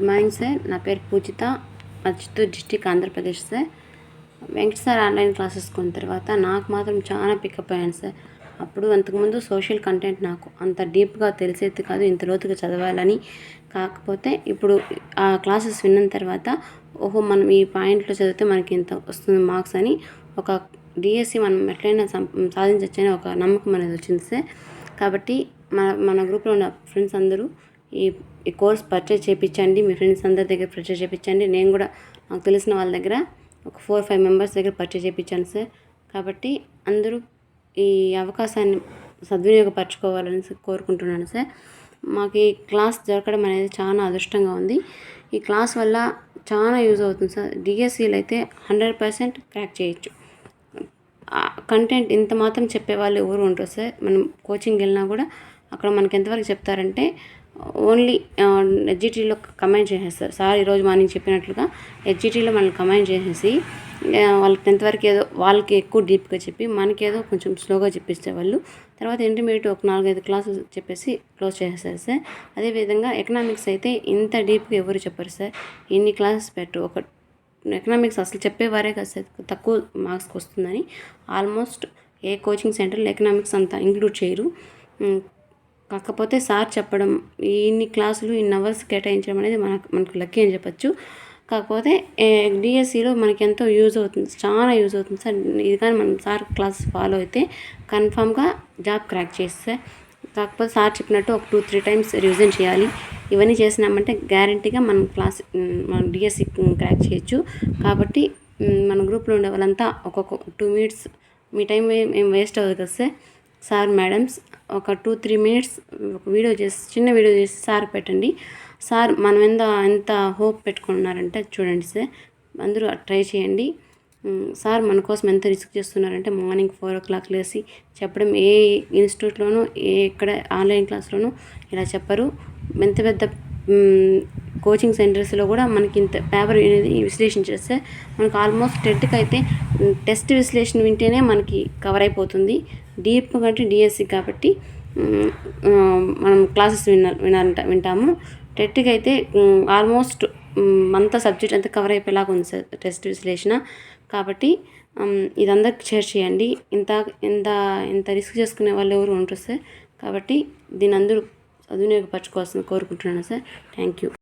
Good morning sir నా పేరు Pujitha Chittoor district Andhra Pradesh sir Venkata sir online classes కొన్న తర్వాత నాకు మాత్రం చాలా పికప్ అయ్యాను సార్. అప్పుడు అంతకుముందు సోషల్ కంటెంట్ నాకు అంత డీప్గా తెలిసేది కాదు ఇంత లోతుగా చదవాలని. కాకపోతే ఇప్పుడు ఆ క్లాసెస్ విన్న తర్వాత ఓహో మనం ఈ పాయింట్లో చదివితే మనకి ఇంత వస్తుంది మార్క్స్ అని ఒక డిఎస్సి మనం ఎట్లయినా సం- అని ఒక నమ్మకం అనేది వచ్చింది సార్. కాబట్టి మన మన గ్రూప్లో ఉన్న ఫ్రెండ్స్ అందరూ ఈ ఈ కోర్స్ పర్చేజ్ చేయించండి మీ ఫ్రెండ్స్ అందరి దగ్గర పర్చేజ్ చేయించండి నేను కూడా నాకు తెలిసిన వాళ్ళ దగ్గర ఒక ఫోర్ ఫైవ్ మెంబర్స్ దగ్గర పర్చేజ్ చేయించాను సార్. కాబట్టి అందరూ ఈ అవకాశాన్ని సద్వినియోగపరచుకోవాలని కోరుకుంటున్నాను సార్. మాకు ఈ క్లాస్ దొరకడం అనేది చాలా అదృష్టంగా ఉంది. ఈ క్లాస్ వల్ల చాలా యూజ్ అవుతుంది సార్. డిఎస్సీలు అయితే హండ్రెడ్ పర్సెంట్ క్రాక్ చేయొచ్చు. కంటెంట్ ఇంత మాత్రం చెప్పే వాళ్ళు ఎవరు ఉంటారు సార్. మనం కోచింగ్ వెళ్ళినా కూడా అక్కడ మనకి ఎంతవరకు చెప్తారంటే ఓన్లీ హెచ్జిటీలో కమెంట్ చేసేస్తారు. సార్ ఈరోజు మార్నింగ్ చెప్పినట్లుగా హెచ్జిటీలో మనల్ని కమెంట్ చేసేసి వాళ్ళకి టెన్త్ వరకు ఏదో వాళ్ళకి ఎక్కువ డీప్గా చెప్పి మనకేదో కొంచెం స్లోగా చెప్పిస్తే వాళ్ళు తర్వాత ఇంటర్మీడియట్ ఒక నాలుగైదు క్లాసులు చెప్పేసి క్లోజ్ చేసేస్తారు సార్. అదేవిధంగా ఎకనామిక్స్ అయితే ఇంత డీప్గా ఎవరు చెప్పరు సార్. ఎన్ని క్లాసెస్ పెట్టు ఒక ఎకనామిక్స్ అసలు చెప్పేవారే కదా సార్. తక్కువ మార్క్స్కి వస్తుందని. ఆల్మోస్ట్ ఏ కోచింగ్ సెంటర్లో ఎకనామిక్స్ అంతా ఇంక్లూడ్ చేయరు. కాకపోతే సార్ చెప్పడం ఈ ఇన్ని క్లాసులు ఇన్ని అవర్స్ కేటాయించడం అనేది మనకు మనకు లక్కీ అని చెప్పచ్చు. కాకపోతే డిఎస్సిలో మనకి ఎంతో యూజ్ అవుతుంది చాలా యూజ్ అవుతుంది సార్. ఇది కానీ మనం సార్ క్లాస్ ఫాలో అయితే కన్ఫామ్గా జాబ్ క్రాక్ చేస్తే కాకపోతే సార్ చెప్పినట్టు ఒక టూ త్రీ టైమ్స్ రివిజన్ చేయాలి. ఇవన్నీ చేసినామంటే గ్యారంటీగా మనం క్లాస్ మనం డిఎస్సి క్రాక్ చేయొచ్చు. కాబట్టి మన గ్రూప్లో ఉండే వాళ్ళంతా ఒక్కొక్క టూ మినిట్స్ మీ టైం ఏం వేస్ట్ అవ్వదు కదా సార్. సార్ మేడమ్స్ ఒక టూ త్రీ మినిట్స్ ఒక వీడియో చేసి చిన్న వీడియో చేసి సార్ పెట్టండి. సార్ మనం ఎంత ఎంత హోప్ పెట్టుకున్నారంటే చూడండి సార్. అందరూ ట్రై చేయండి. సార్ మన కోసం ఎంత రిస్క్ చేస్తున్నారంటే మార్నింగ్ ఫోర్ ఓ క్లాక్ లేసి చెప్పడం ఏ ఇన్స్టిట్యూట్లోనూ ఏ ఎక్కడ ఆన్లైన్ క్లాస్లోనూ ఇలా చెప్పరు. ఎంత పెద్ద కోచింగ్ సెంటర్స్లో కూడా మనకి ఇంత పేపర్ అనేది విశ్లేషణ చేస్తే మనకు ఆల్మోస్ట్ టెట్కి అయితే టెస్ట్ విశ్లేషణ వింటేనే మనకి కవర్ అయిపోతుంది. డీప్ కంటే డిఎస్సి కాబట్టి మనం క్లాసెస్ విన వినాలంట వింటాము. టెట్కి అయితే ఆల్మోస్ట్ అంతా సబ్జెక్ట్ అంతా కవర్ అయిపోయేలాగా ఉంది సార్ టెస్ట్ విశ్లేషణ. కాబట్టి ఇదందరికి షేర్ చేయండి. ఇంత ఇంత ఇంత రిస్క్ చేసుకునే వాళ్ళు ఎవరు ఉంటారు సార్. కాబట్టి దీని అందరూ సద్వినియోగపరచుకోవాల్సింది కోరుకుంటున్నాను సార్. Thank you